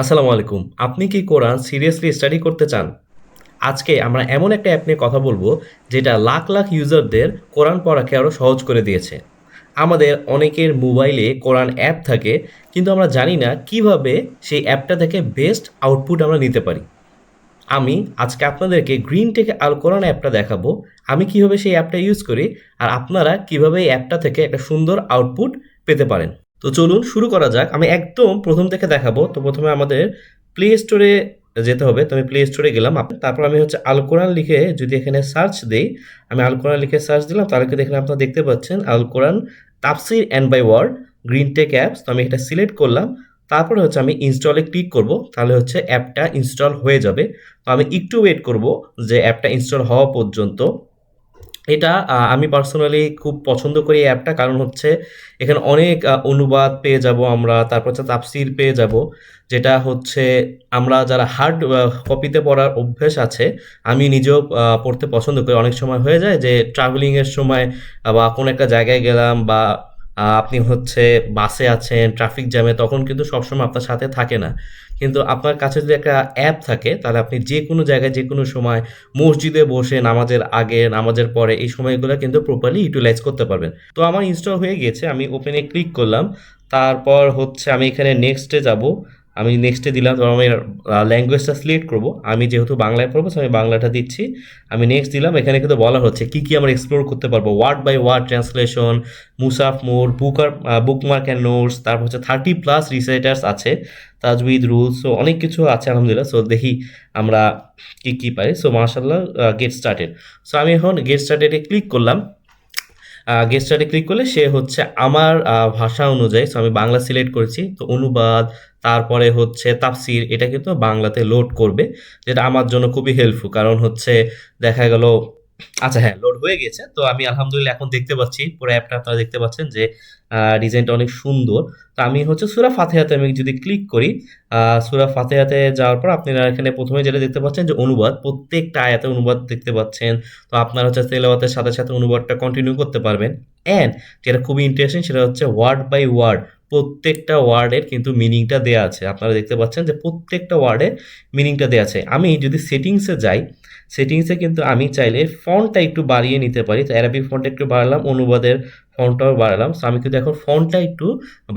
আসসালামু আলাইকুম। আপনি কি কোরআন সিরিয়াসলি স্টাডি করতে চান? আজকে আমরা এমন একটা অ্যাপ নিয়ে কথা বলব, যেটা লাখ লাখ ইউজারদের কোরআন পড়াকে আরও সহজ করে দিয়েছে। আমাদের অনেকের মোবাইলে কোরআন অ্যাপ থাকে, কিন্তু আমরা জানি না কীভাবে সেই অ্যাপটা থেকে বেস্ট আউটপুট আমরা নিতে পারি। আমি আজকে আপনাদেরকে গ্রিন টেক আল কোরআন অ্যাপটা দেখাবো, আমি কীভাবে সেই অ্যাপটা ইউজ করি, আর আপনারা কীভাবে এই অ্যাপটা থেকে একটা সুন্দর আউটপুট পেতে পারেন। তো চলুন শুরু করা যাক। আমি একদম প্রথম থেকে দেখাবো। তো প্রথমে আমাদের প্লে স্টোরে যেতে হবে। তো আমি প্লে স্টোরে গেলাম। তারপর আমি হচ্ছে আল কোরআন লিখে যদি এখানে সার্চ দেই, আমি আল কোরআন লিখে সার্চ দিলাম। তাহলে কিন্তু এখানে আপনারা দেখতে পাচ্ছেন আল কোরআন তাফসির and by word Green Tech apps তো আমি এটা সিলেক্ট করলাম। তারপরে হচ্ছে আমি ইনস্টলে ক্লিক করব। তাহলে হচ্ছে অ্যাপটা ইনস্টল হয়ে যাবে। তো আমি একটু ওয়েট করব যে অ্যাপটা ইনস্টল হওয়া পর্যন্ত। এটা আমি পার্সোনালি খুব পছন্দ করি এই অ্যাপটা কারণ হচ্ছে, এখানে অনেক অনুবাদ পেয়ে যাব আমরা, তারপর হচ্ছে তাপসির পেয়ে যাব, যেটা হচ্ছে আমরা যারা হার্ড কপিতে পড়ার অভ্যেস আছে, আমি নিজেও পড়তে পছন্দ করি। অনেক সময় হয়ে যায় যে ট্রাভেলিংয়ের সময় বা কোনো একটা জায়গায় গেলাম বা আপনি হচ্ছে বাসে আছেন ট্রাফিক জ্যামে তখন কিন্তু সবসময় আপনার সাথে থাকে না। কিন্তু আপনার কাছে যদি একটা অ্যাপ থাকে, তাহলে আপনি যে কোনো জায়গায়, যে কোনো সময় মসজিদে বসে নামাজের আগে, নামাজের পরে এই সময়গুলো কিন্তু প্রপারলি ইউটিলাইজ করতে পারবেন। তো আমার ইনস্টল হয়ে গেছে, আমি ওপেনে ক্লিক করলাম। তারপর হচ্ছে আমি এখানে নেক্সটে যাব। আমি নেক্সটে দিলাম তো আমি ল্যাঙ্গুয়েজটা সিলেক্ট করব। আমি যেহেতু বাংলায় পড়ব আমি বাংলাটা দিচ্ছি। আমি নেক্সট দিলাম, এখানে কিন্তু বলা হচ্ছে কি কি আমরা এক্সপ্লোর করতে পারব। Word by word translation মুসাফ more booker bookmark and notes তারপর হচ্ছে থার্টি প্লাস রিসাইটার্স আছে তাজউইদ রুলস সো অনেক কিছু আছে, আলহামদুলিল্লাহ। সো দেখি আমরা কী কী পাই। সো মার্শাল্লাহ গেট স্টার্টেড সো আমি এখন গেট স্টার্টেডে ক্লিক করলাম। গেট স্টার্টে ক্লিক করলে সে হচ্ছে আমার ভাষা অনুযায়ী আমি বাংলা সিলেক্ট করেছি, তো অনুবাদ, তারপরে হচ্ছে তাফসির, এটা কিন্তু বাংলাতে লোড করবে, যেটা আমার জন্য খুবই হেল্পফুল কারণ হচ্ছে দেখা গেল আচ্ছা হ্যাঁ লোড হয়ে গেছে। তো আমি আলহামদুলিল্লাহ এখন দেখতে পাচ্ছি, পুরো অ্যাপটা আপনারা দেখতে পাচ্ছেন যে ডিজাইনটা অনেক সুন্দর। তো আমি হচ্ছে সুরা ফাতেহাতে আমি যদি ক্লিক করি সুরা ফাতেহাতে যাওয়ার পর আপনারা এখানে প্রথমে যেটা দেখতে পাচ্ছেন যে অনুবাদ, প্রত্যেকটা আয়াতে অনুবাদ দেখতে পাচ্ছেন। তো আপনারা হচ্ছে তেলাওয়াতের সাথে সাথে অনুবাদটা কন্টিনিউ করতে পারবেন। অ্যান্ড যেটা খুবই ইন্টারেস্টিং সেটা হচ্ছে ওয়ার্ড বাই ওয়ার্ড প্রত্যেকটা ওয়ার্ডের কিন্তু মিনিংটা দেওয়া আছে। আপনারা দেখতে পাচ্ছেন যে প্রত্যেকটা ওয়ার্ডের মিনিংটা দেওয়া আছে। আমি যদি সেটিংসে যাই সেটিংসে কিন্তু আমি চাইলে ফন্টটা একটু বাড়িয়ে নিতে পারি। তো অ্যারাবিক ফন্টটা একটু বাড়ালাম, অনুবাদের ফন্টটাও বাড়ালাম। সো আমি কিন্তু এখন ফন্টটা একটু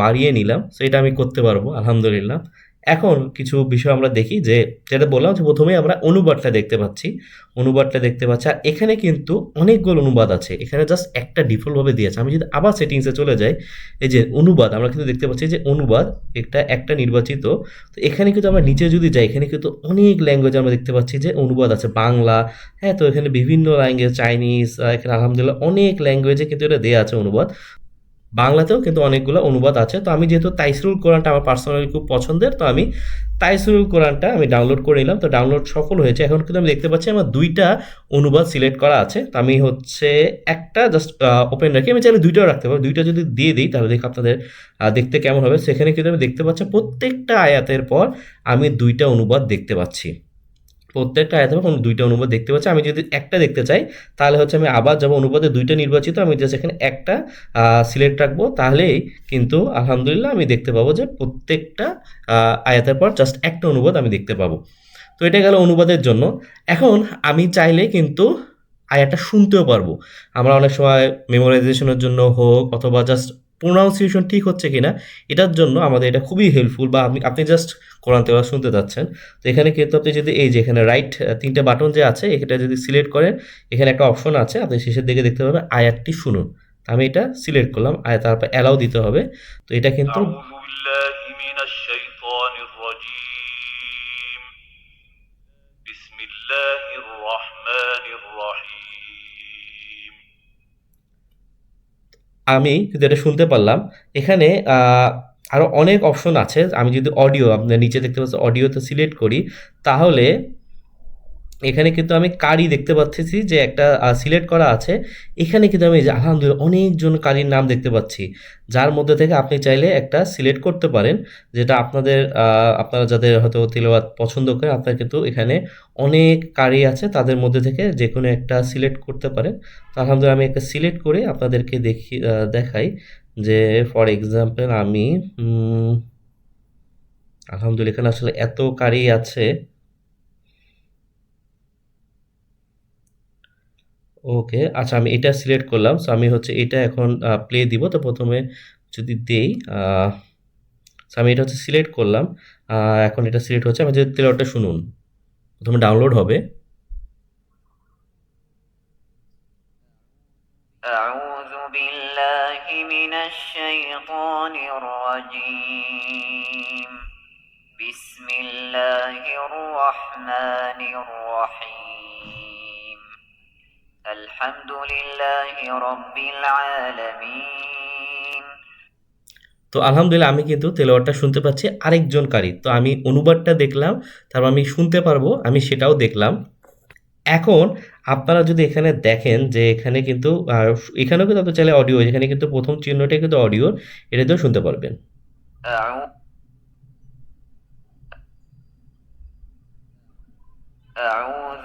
বাড়িয়ে নিলাম। সো এটা আমি করতে পারব, আলহামদুলিল্লাহ। এখন কিছু বিষয় আমরা দেখি যে যেটা বললাম যে প্রথমে আমরা অনুবাদটা দেখতে পাচ্ছি। অনুবাদটা দেখতে পাচ্ছি আর এখানে কিন্তু অনেকগুলো অনুবাদ আছে। এখানে জাস্ট একটা ডিফল্টভাবে দিয়েছে। আমি যদি আবার সেটিংসে চলে যাই, এই যে অনুবাদ, আমরা কিন্তু দেখতে পাচ্ছি যে অনুবাদ একটা একটা নির্বাচিত। তো এখানে কিন্তু আমরা নিচে যদি যাই, এখানে কিন্তু অনেক ল্যাঙ্গুয়েজ আমরা দেখতে পাচ্ছি যে অনুবাদ আছে। বাংলা হ্যাঁ তো এখানে বিভিন্ন ল্যাঙ্গুয়েজ চাইনিজ এখানে আলহামদুলিল্লাহ অনেক ল্যাঙ্গুয়েজে কিন্তু এটা দেওয়া আছে অনুবাদ। বাংলাতেও কিন্তু অনেকগুলো অনুবাদ আছে। তো আমি যেহেতু তাইসরুল কোরআনটা আমার পার্সোনালি খুব পছন্দের, তো আমি তাইসরুল কোরআনটা আমি ডাউনলোড করে নিলাম। তো ডাউনলোড সফল হয়েছে। এখন কিন্তু আমি দেখতে পাচ্ছি আমার দুইটা অনুবাদ সিলেক্ট করা আছে। তো আমি হচ্ছে একটা জাস্ট ওপেন রাখি। আমি চাইলে দুইটাও রাখতে পারি দুইটা যদি দিয়ে দিই তাহলে দেখো আপনাদের দেখতে কেমন হবে। সেখানে কিন্তু আমি দেখতে পাচ্ছি প্রত্যেকটা আয়াতের পর আমি দুইটা অনুবাদ দেখতে পাচ্ছি। প্রত্যেকটা আয়াতের পর দুইটা অনুবাদ দেখতে পাচ্ছি। আমি যদি একটা দেখতে চাই, তাহলে হচ্ছে আমি আবার যাব অনুবাদে দুইটা নির্বাচিত, আমি যে এখানে একটা সিলেক্ট রাখব, তাহলেই কিন্তু আলহামদুলিল্লাহ আমি দেখতে পাবো যে প্রত্যেকটা আয়াতের পর জাস্ট একটা অনুবাদ আমি দেখতে পাবো। তো এটা গেল অনুবাদের জন্য। এখন আমি চাইলে কিন্তু আয়াতটা শুনতেও পারব। আমরা অনেক সময় মেমোরাইজেশনের জন্য হোক অথবা জাস্ট প্রোনাউন্সিয়েশন ঠিক হচ্ছে কি না এটার জন্য আমাদের এটা খুবই হেল্পফুল বা আপনি আপনি জাস্ট কোরআন তেওয়া শুনতে যাচ্ছেন, তো এখানে কিন্তু আপনি যদি এই যে এখানে রাইট তিনটে বাটন যে আছে এটা যদি সিলেক্ট করেন, এখানে একটা অপশন আছে, আপনি শেষের দিকে দেখতে পাবেন আয়াতটি শুনুন। আমি এটা সিলেক্ট করলাম আয়াত তারপর অ্যালাউ দিতে হবে। তো এটা কিন্তু আমি কিন্তু এটা শুনতে পারলাম, এখানে আরও অনেক অপশন আছে। আমি যদি অডিও আপনার নিচে দেখতে পাচ্ছি অডিওতে সিলেক্ট করি, তাহলে এখানে কিন্তু আমি কারি দেখতে পাচ্ছি যে একটা সিলেক্ট করা আছে। এখানে কিন্তু আমি আলহামদুলিল্লাহ অনেকজন কারির নাম দেখতে পাচ্ছি। যার মধ্যে থেকে আপনি চাইলে একটা সিলেক্ট করতে পারেন, যেটা আপনাদের আপনারা যাদের হয়তো তেলাওয়াত পছন্দ করেন, আপনার কিন্তু এখানে অনেক কারি আছে, তাদের মধ্যে থেকে যে কোনো একটা সিলেক্ট করতে পারেন। আলহামদুলিল্লাহ আমি একটা সিলেক্ট করে আপনাদেরকে দেখি দেখাই যে, ফর এক্সাম্পল আমি আলহামদুলিল্লাহ এখানে আসলে এত কারি আছে। ওকে আচ্ছা আমি এটা সিলেক্ট করলাম সো আমি হচ্ছে এটা এখন প্লে দিব তো প্রথমে যদি দেই সো আমি এটা হচ্ছে সিলেক্ট করলাম আহ, এখন এটা সিলেক্ট হচ্ছে আমি যদি তেলাওয়াতটা শুনুন প্রথমে ডাউনলোড হবে أعوذ بالله من الشيطان الرجيم بسم الله الرحمن الرحيم তো আলহামদুলিল্লাহ আমি কিন্তু তেলাওয়াতটা শুনতে পাচ্ছি আরেকজন কারি তো আমি অনুবাদটা দেখলাম তারপর আমি শুনতে পারবো আমি সেটাও দেখলাম এখন আপনারা যদি এখানে দেখেন যে এখানে কিন্তু আহ, এখানেও কিন্তু আপনি চাইলে অডিও এখানে কিন্তু প্রথম চিহ্নটাই কিন্তু অডিও এটাতেও শুনতে পারবেন أعوذ أعوذ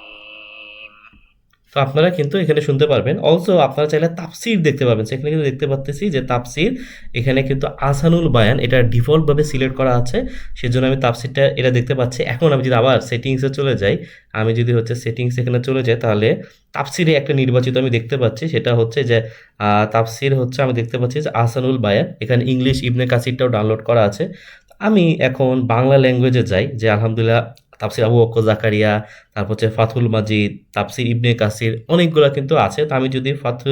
তো আপনারা কিন্তু এখানে শুনতে পারবেন। অলসো আপনারা চাইলে তাফসির দেখতে পাবেন। সেখানে কিন্তু দেখতে পাচ্তেছি যে তাফসির এখানে কিন্তু আসানুল বায়ান এটা ডিফল্টভাবে সিলেক্ট করা আছে। সেজন্য আমি তাফসিরটা এটা দেখতে পাচ্ছি। এখন আমি যদি আবার সেটিংসে চলে যাই আমি যদি হচ্ছে সেটিংস এখানে চলে যাই তাহলে তাফসিরে একটা নির্বাচিত আমি দেখতে পাচ্ছি। সেটা হচ্ছে যে আহ, তাফসির হচ্ছে আমি দেখতে পাচ্ছি যে আসানুল বায়ান এখানে ইংলিশ ইবনে কাসিরটাও ডাউনলোড করা আছে। আমি এখন বাংলা ল্যাঙ্গুয়েজে যাই যে আলহামদুলিল্লাহ তাফসির আবু অক্ক জাকারিয়া, তারপর হচ্ছে ফাথুল মাজিদ তাফসির ইবনে কাসির, অনেকগুলো কিন্তু আছে। তো আমি যদি ফাথু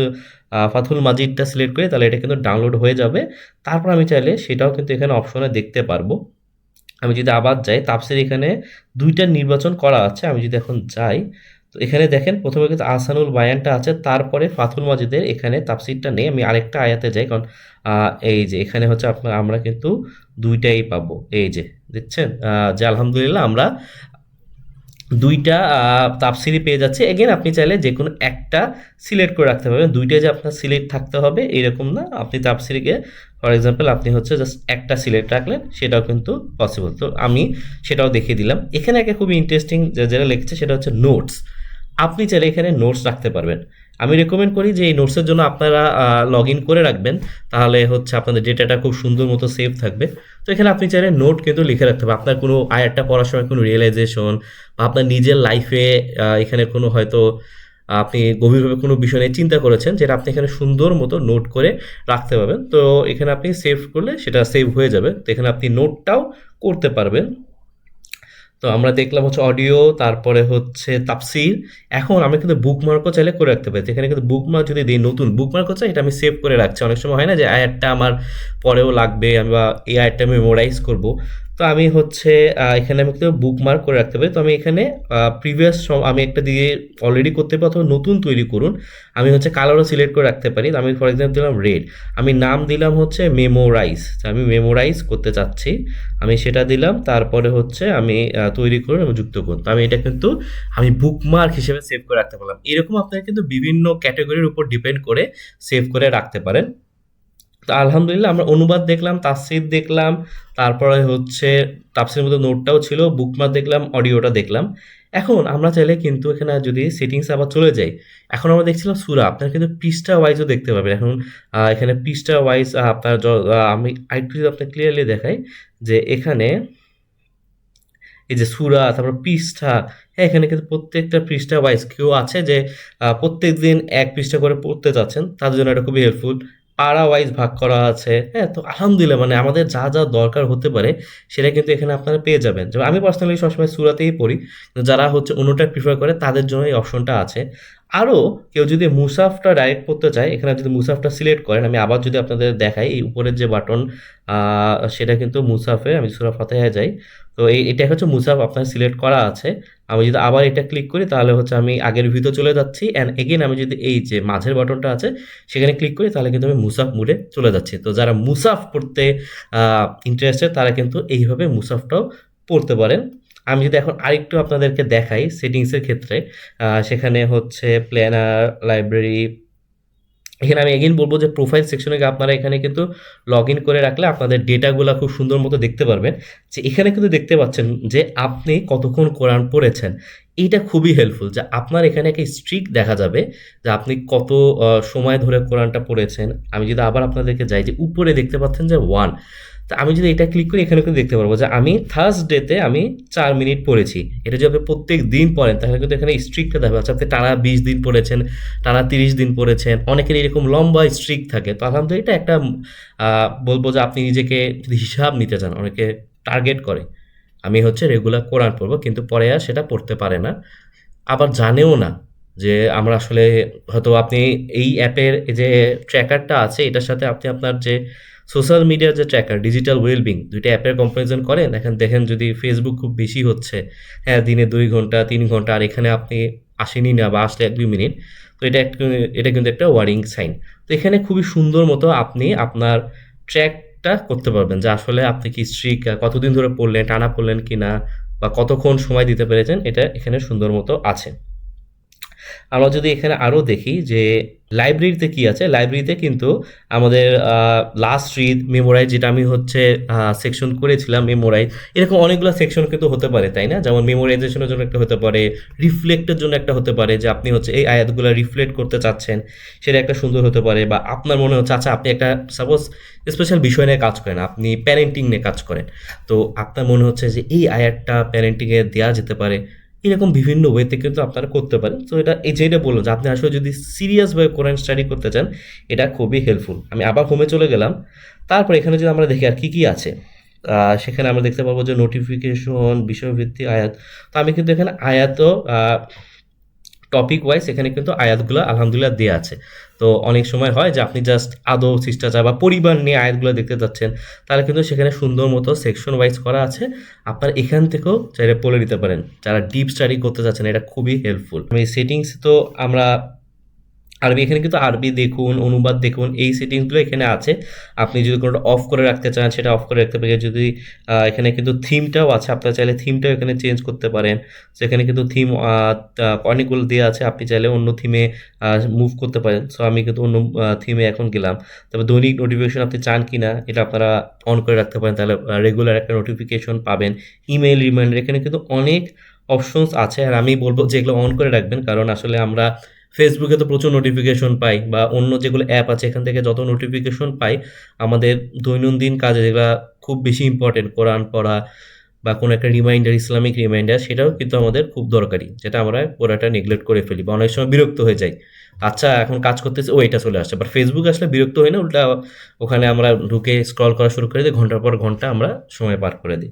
ফাথুল মাজিদটা সিলেক্ট করি, তাহলে এটা কিন্তু ডাউনলোড হয়ে যাবে। তারপর আমি চাইলে সেটাও কিন্তু এখানে অপশনে দেখতে পারব। আমি যদি আবার যাই তাফসির এখানে দুইটা নির্বাচন করা আছে। আমি যদি এখন যাই তো এখানে দেখেন, প্রথমে কিন্তু আসানুল বায়ানটা আছে, তারপরে ফাথুল মাজিদের এখানে তাফসিরটা নেই, আমি আরেকটা আয়াতে যাই, কারণ এই যে এখানে হচ্ছে আপনার, আমরা কিন্তু দুইটাই পাবো, এই যে, দেখছেন? যে আলহামদুলিল্লাহ আমরা দুইটা তাফসিরি পেয়ে যাচ্ছে। এগেন আপনি চাইলে যে কোনো একটা সিলেক্ট করে রাখতে পারবেন। দুইটা যে আপনার সিলেক্ট থাকতে হবে, এরকম না। আপনি তাফসিরিকে ফর এক্সাম্পল, আপনি হচ্ছে জাস্ট একটা সিলেক্ট রাখলেন, সেটাও কিন্তু পসিবল তো আমি সেটাও দেখিয়ে দিলাম। এখানে একটা খুবই ইন্টারেস্টিং যেটা লিখছে, সেটা হচ্ছে নোটস আপনি চাইলে এখানে নোটস রাখতে পারবেন। আমি রেকমেন্ড করি যে এই নোটসের জন্য আপনারা লগ ইন করে রাখবেন। তাহলে হচ্ছে আপনাদের ডেটাটা খুব সুন্দর মতো সেভ থাকবে। তো এখানে আপনি চাইলে নোট কিন্তু লিখে রাখতে হবে আপনার কোনো আয়ারটা পড়ার সময় কোনো রিয়েলাইজেশন বা আপনার নিজের লাইফে এখানে কোনো হয়তো আপনি গভীরভাবে কোনো বিষয় নিয়ে চিন্তা করেছেন, যেটা আপনি এখানে সুন্দর মতো নোট করে রাখতে পারবেন। তো এখানে আপনি সেভ করলে সেটা সেভ হয়ে যাবে। তো এখানে আপনি নোটটাও করতে পারবেন। তো আমরা দেখলাম হচ্ছে অডিও তারপরে হচ্ছে তাপসির এখন আমি কিন্তু বুকমার্কও চাইলে করে রাখতে পারি। যেখানে কিন্তু বুকমার্ক যদি দিই, নতুন বুকমার্ক হচ্ছে এটা আমি সেভ করে রাখছি। অনেক সময় হয় না যে আয়ারটা আমার পরেও লাগবে, আমি বা এই আয়ারটা আমি মেমোরাইজ করব। তো আমি হচ্ছে এখানে আমি কিন্তু বুকমার্ক করে রাখতে পারি তো আমি এখানে প্রিভিয়াস আমি একটা দিয়ে অলরেডি করতে পারি অথবা নতুন তৈরি করুন। আমি হচ্ছে কালারও সিলেক্ট করে রাখতে পারি। আমি ফর এক্সাম্পল দিলাম রেড আমি নাম দিলাম হচ্ছে মেমোরাইজ আমি মেমোরাইজ করতে চাচ্ছি। আমি সেটা দিলাম, তারপরে হচ্ছে আমি তৈরি করুন এবং যুক্ত করুন। তো আমি এটা কিন্তু, আমি বুকমার্ক হিসেবে সেভ করে রাখতে পারলাম। এরকম আপনারা কিন্তু বিভিন্ন ক্যাটাগরির উপর ডিপেন্ড করে সেভ করে রাখতে পারেন। তো আলহামদুলিল্লাহ আমরা অনুবাদ দেখলাম, তাফসির দেখলাম, তারপরে হচ্ছে তাফসির মধ্যে নোটটাও ছিল বুকমার্ক দেখলাম অডিওটা দেখলাম। এখন আমরা চাইলে কিন্তু এখানে যদি সেটিংস আবার চলে যাই, এখন আমরা দেখছিলাম সুরা, আপনারা কিন্তু পৃষ্ঠা ওয়াইজও দেখতে পাবেন। এখন এখানে পৃষ্ঠা ওয়াইজ আপনার আমি আরেকটু যদি আপনার ক্লিয়ারলি দেখাই যে এখানে এই যে সুরা, তারপর পৃষ্ঠা হ্যাঁ এখানে কিন্তু প্রত্যেকটা পৃষ্ঠা ওয়াইজ কেউ আছে যে প্রত্যেক দিন এক পৃষ্ঠা করে পড়তে চাচ্ছেন, তাদের জন্য এটা খুবই হেল্পফুল পাড়া ওয়াইজ ভাগ করা আছে। হ্যাঁ তো আলহামদুলিল্লাহ মানে আমাদের যা যা দরকার হতে পারে, সেটা কিন্তু এখানে আপনারা পেয়ে যাবেন। যেমন আমি পার্সোনালি সবসময় সুরাতেই পড়ি যারা হচ্ছে অন্যটা প্রিফার করে, তাদের জন্য এই অপশনটা আছে। আরও কেউ যদি মুসাফটা ডাইরেক্ট পড়তে চায়, এখানে যদি মুসাফটা সিলেক্ট করেন, আমি আবার যদি আপনাদের দেখাই, এই উপরের যে বাটন সেটা কিন্তু মুসাফে আমি সুরা ফাতেহায় যাই। তো এই এটা হচ্ছে মুসাফ আপনার সিলেক্ট করা আছে। আমি যদি আবার এটা ক্লিক করি, তাহলে হচ্ছে আমি আগের ভিডিও চলে যাচ্ছি। অ্যান্ড এগেন আমি যদি এই যে মাঝের বাটনটা আছে, সেখানে ক্লিক করি, তাহলে কিন্তু আমি মুসাফ মুডে চলে যাচ্ছি। তো যারা মুসাফ পড়তে ইন্টারেস্টেড তারা কিন্তু এইভাবে মুসাফটাও পড়তে পারেন। আমি যদি এখন আরেকটু আপনাদেরকে দেখাই সেটিংসের ক্ষেত্রে সেখানে হচ্ছে প্ল্যানার লাইব্রেরি এখানে আমি এগেইন বলব যে প্রোফাইল সেকশনে আপনারা এখানে কিন্তু লগ ইন করে রাখলে আপনাদের ডেটাগুলো খুব সুন্দর মতো দেখতে পারবেন। যে এখানে কিন্তু দেখতে পাচ্ছেন যে আপনি কতক্ষণ কোরআন পড়েছেন। এইটা খুবই হেল্পফুল যে আপনার এখানে একটা স্ট্রিক দেখা যাবে যে আপনি কত সময় ধরে কোরআনটা পড়েছেন। আমি যদি আবার আপনাদেরকে যাই যে উপরে দেখতে পাচ্ছেন যে ওয়ান তা আমি যদি এটা ক্লিক করি, এখানে কিন্তু দেখতে পারব যে আমি থার্সডেতে আমি চার মিনিট পড়েছি। এটা যদি আপনি প্রত্যেক দিন পড়েন, তাহলে কিন্তু এখানে স্ট্রিকটা দেখা আপনি টানা বিশ দিন পড়েছেন, টানা তিরিশ দিন পড়েছেন, অনেকের এরকম লম্বা স্ট্রিক থাকে। তো আলহামদুলিল্লাহ এটা একটা বলব যে আপনি নিজেকে যদি হিসাব নিতে চান, অনেকে টার্গেট করে। আমি হচ্ছে রেগুলার কোরআন পড়ব, কিন্তু পরে আর সেটা পড়তে পারে না। আবার জানেও না যে আমরা আসলে হয়তো আপনি এই অ্যাপের যে ট্র্যাকারটা আছে, এটার সাথে আপনি আপনার যে সোশ্যাল মিডিয়ার যে ট্র্যাকার ডিজিটাল ওয়েলবিং দুইটা অ্যাপের কম্পারিজন করেন, এখন দেখেন যদি ফেসবুক খুব বেশি হচ্ছে হ্যাঁ দিনে দুই ঘণ্টা, তিন ঘণ্টা, আর এখানে আপনি আসেনি না বা আসলে এক দুই মিনিট, তো এটা এটা কিন্তু একটা ওয়ারিং সাইন তো এখানে খুবই সুন্দর মতো আপনি আপনার ট্র্যাকটা করতে পারবেন যে আসলে আপনি কি স্ট্রিক কতদিন ধরে পড়লেন, টানা পড়লেন কি না বা কতক্ষণ সময় দিতে পেরেছেন, এটা এখানে সুন্দর মতো আছে। আমরা যদি এখানে আরও দেখি যে লাইব্রেরিতে কি আছে? লাইব্রেরিতে কিন্তু আমাদের লাস্ট রিড মেমোরাইজ যেটা আমি হচ্ছে সেকশন করেছিলাম মেমোরাইজ এরকম অনেকগুলো সেকশন কিন্তু হতে পারে, তাই না? যেমন মেমোরাইজেশনের জন্য একটা হতে পারে রিফ্লেক্টের জন্য একটা হতে পারে, যে আপনি হচ্ছে এই আয়াতগুলো রিফ্লেক্ট করতে চাচ্ছেন, সেটা একটা সুন্দর হতে পারে, বা আপনার মনে হচ্ছে আচ্ছা আপনি একটা সাপোজ স্পেশাল বিষয় নিয়ে কাজ করেন, আপনি প্যারেন্টিং নিয়ে কাজ করেন। তো আপনার মনে হচ্ছে যে এই আয়াতটা প্যারেন্টিংয়ে দেওয়া যেতে পারে এরকম বিভিন্ন ওয়েতে কিন্তু আপনারা করতে পারেন। তো এটা এই যেটা বললাম যে আপনি আসলে যদি সিরিয়াসভাবে কোরআন স্টাডি করতে চান, এটা খুবই হেল্পফুল আমি আবার হোমে চলে গেলাম। তারপর এখানে যদি আমরা দেখি আর কী কী আছে সেখানে আমরা দেখতে পাবো যে নোটিফিকেশন বিষয়ভিত্তি আয়াত। তো আমি কিন্তু এখানে আয়াতও টপিক ওয়াইজ এখানে কিন্তু আয়াতগুলো আলহামদুলিল্লাহ দেওয়া আছে। তো অনেক সময় হয় যে আপনি জাস্ট আদৌ শিষ্টাচার বা পরিবার নিয়ে আয়াতগুলো দেখতে যাচ্ছেন, তাহলে কিন্তু সেখানে সুন্দর মতো সেকশন ওয়াইজ করা আছে। আপনার এখান থেকেও চাইলে পড়ে নিতে পারেন। যারা ডিপ স্টাডি করতে চাচ্ছেন এটা খুবই হেল্পফুল আমি সেটিংস তো আমরা আরবি এখানে কিন্তু আরবি দেখুন, অনুবাদ দেখুন, এই সেটিংসগুলো এখানে আছে। আপনি যদি কোনোটা অফ করে রাখতে চান, সেটা অফ করে রাখতে পারেন। যদি এখানে কিন্তু থিমটাও আছে, আপনার চাইলে থিমটাও এখানে চেঞ্জ করতে পারেন। সো এখানে কিন্তু থিম অনেকগুলো দেওয়া আছে, আপনি চাইলে অন্য থিমে মুভ করতে পারেন। সো আমি কিন্তু অন্য থিমে এখন গেলাম। তবে দৈনিক নোটিফিকেশন আপনি চান কি না এটা আপনারা অন করে রাখতে পারেন। তাহলে রেগুলার একটা নোটিফিকেশন পাবেন ইমেল রিমাইন্ডার এখানে কিন্তু অনেক অপশনস আছে। আর আমি বলব যে এগুলো অন করে রাখবেন, কারণ আসলে আমরা ফেসবুকে তো প্রচুর নোটিফিকেশন পাই বা অন্য যেগুলো অ্যাপ আছে, এখান থেকে যত নোটিফিকেশন পাই, আমাদের দৈনন্দিন কাজে যেগুলো খুব বেশি ইম্পর্টেন্ট কোরআন পড়া বা কোনো একটা রিমাইন্ডার ইসলামিক রিমাইন্ডার সেটাও কিন্তু আমাদের খুব দরকারি, যেটা আমরা পুরাটা নেগলেক্ট করে ফেলি বা অনেক সময় বিরক্ত হয়ে যাই। আচ্ছা এখন কাজ করতেছে, ও এটা চলে আসছে বাট ফেসবুক আসলে বিরক্ত হই না, উল্টা ওখানে আমরা ঢুকে স্ক্রল করা শুরু করে দিই, ঘণ্টার পর ঘণ্টা আমরা সময় পার করে দিই।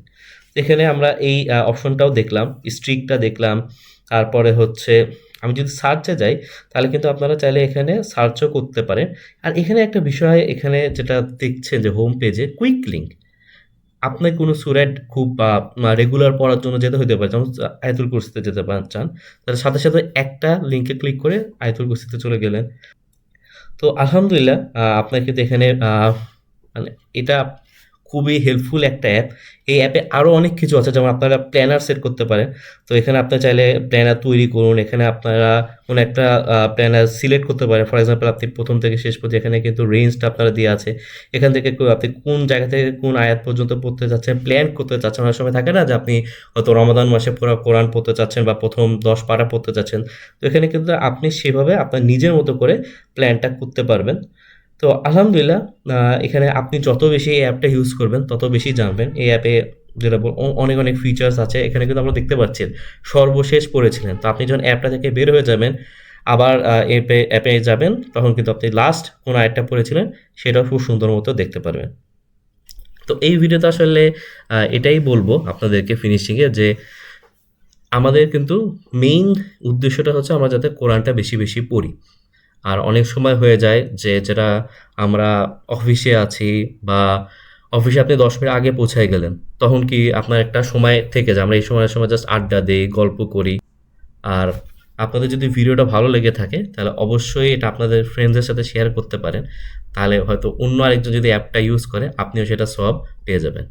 এখানে আমরা এই অপশনটাও দেখলাম স্ট্রিকটা দেখলাম, তারপরে হচ্ছে আমি যদি সার্চে যাই, তাহলে কিন্তু আপনারা চাইলে এখানে সার্চও করতে পারেন। আর এখানে একটা বিষয়, এখানে যেটা দেখছেন যে হোম পেজে কুইক লিঙ্ক আপনি কোনো সুরাট খুব রেগুলার পড়ার জন্য যেতে হতে পারে, যেমন আয়তুল কুরসিতে যেতে চান, তাহলে সাথে সাথে একটা লিঙ্কে ক্লিক করে আয়তুল কুরসিতে চলে গেলেন। তো আলহামদুলিল্লাহ আপনার কিন্তু এখানে মানে এটা খুবই হেল্পফুল একটা অ্যাপ এই অ্যাপে আরও অনেক কিছু আছে, যেমন আপনারা প্ল্যানার সেট করতে পারেন। তো এখানে আপনার চাইলে প্ল্যানার তৈরি করুন, এখানে আপনারা কোনো একটা প্ল্যানার সিলেক্ট করতে পারেন। ফর এক্সাম্পল আপনি প্রথম থেকে শেষ পর্যন্ত এখানে কিন্তু রেঞ্জটা আপনারা দিয়ে আছে। এখান থেকে আপনি কোন জায়গা থেকে কোন আয়াত পর্যন্ত পড়তে চাচ্ছেন প্ল্যান করতে চাচ্ছেন। অনেক সময় থাকে না যে আপনি হয়তো রমাদান মাসে পুরো কোরআন পড়তে চাচ্ছেন বা প্রথম দশ পারা পড়তে চাচ্ছেন। তো এখানে কিন্তু আপনি সেভাবে আপনার নিজের মতো করে প্ল্যানটা করতে পারবেন। তো আলহামদুলিল্লাহ এখানে আপনি যত বেশি এই অ্যাপটা ইউজ করবেন, তত বেশি জানবেন। এই অ্যাপে যেটা অনেক অনেক ফিচার্স আছে। এখানে কিন্তু আমরা দেখতে পাচ্ছি, সর্বশেষ পড়েছিলেন। তো আপনি যখন অ্যাপটা থেকে বের হয়ে যাবেন, আবার অ্যাপে অ্যাপে যাবেন, তখন কিন্তু আপনি লাস্ট কোন আয়াতটা পড়েছিলেন, সেটাও খুব সুন্দর মতো দেখতে পারবেন। তো এই ভিডিওতে আসলে এটাই বলব আপনাদেরকে ফিনিশিংয়ে যে আমাদের কিন্তু মেইন উদ্দেশ্যটা হচ্ছে আমরা যাতে কোরআনটা বেশি বেশি পড়ি। আর অনেক সময় হয়ে যায় যে যেটা আমরা অফিসে আছি বা অফিসে আপনি দশ মিনিট আগে পৌঁছায় গেলেন, তখন কি আপনার একটা সময় থেকে যায়? আমরা এই সময়ের সময় জাস্ট আড্ডা দিই, গল্প করি। আর আপনাদের যদি ভিডিওটা ভালো লেগে থাকে, তাহলে অবশ্যই এটা আপনাদের ফ্রেন্ডসদের সাথে শেয়ার করতে পারেন। তাহলে হয়তো অন্য আরেকজন যদি অ্যাপটা ইউজ করে, আপনিও সেটা সব পেয়ে যাবেন।